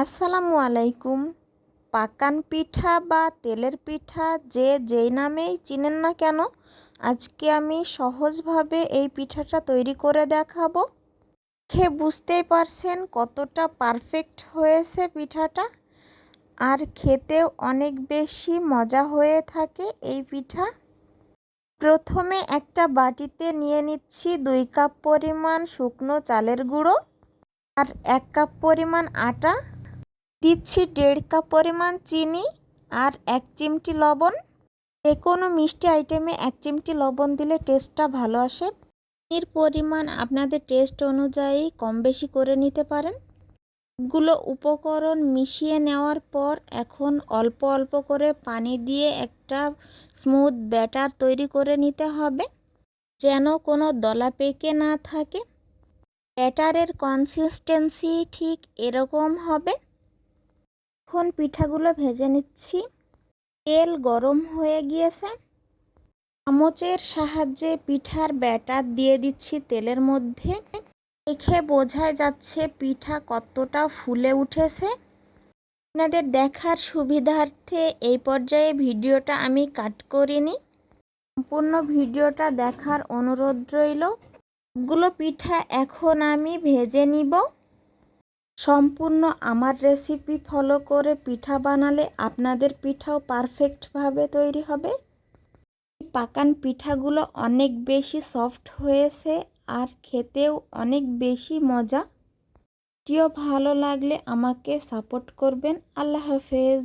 আসসালামু আলাইকুম। পাকান পিঠা বা তেলের পিঠা যে যেই নামেই চিনেন না কেন, আজকে আমি সহজভাবে এই পিঠাটা তৈরি করে দেখাবো। খেয়ে বুঝতেই পারছেন কতটা পারফেক্ট হয়েছে পিঠাটা। আর খেতেও অনেক বেশি মজা হয়ে থাকে এই পিঠা। প্রথমে একটা বাটিতে নিয়ে নিচ্ছি দুই কাপ পরিমাণ শুকনো চালের গুঁড়ো আর এক কাপ পরিমাণ আটা। দিচ্ছি দেড় কাপ পরিমাণ চিনি আর এক চিমটি লবণ। যে কোনো মিষ্টি আইটেমে এক চিমটি লবণ দিলে টেস্টটা ভালো আসে। চিনির পরিমাণ আপনাদের টেস্ট অনুযায়ী কম বেশি করে নিতে পারেন। গুলো উপকরণ মিশিয়ে নেওয়ার পর এখন অল্প অল্প করে পানি দিয়ে একটা স্মুথ ব্যাটার তৈরি করে নিতে হবে, যেন কোনো দলা পেকে না থাকে। ব্যাটারের কনসিস্টেন্সি ঠিক এরকম হবে। এখন পিঠাগুলো ভেজে নিচ্ছি। তেল গরম হয়ে গিয়েছে। চামচের সাহায্যে পিঠার ব্যাটার দিয়ে দিচ্ছি তেলের মধ্যে। দেখে বোঝাই যাচ্ছে পিঠা কতটা ফুলে উঠেছে। আপনাদের দেখার সুবিধার্থে এই পর্যায়ে ভিডিওটা আমি কাট করিনি। সম্পূর্ণ ভিডিওটা দেখার অনুরোধ রইল। গুলো পিঠা এখন আমি ভেজে নিব। সম্পূর্ণ আমার রেসিপি ফলো করে পিঠা বানালে আপনাদের পিঠাও পারফেক্টভাবে তৈরি হবে। পাকান পিঠাগুলো অনেক বেশি সফট হয়েছে আর খেতেও অনেক বেশি মজা। ভিডিও ভালো লাগলে আমাকে সাপোর্ট করবেন। আল্লাহ হাফেজ।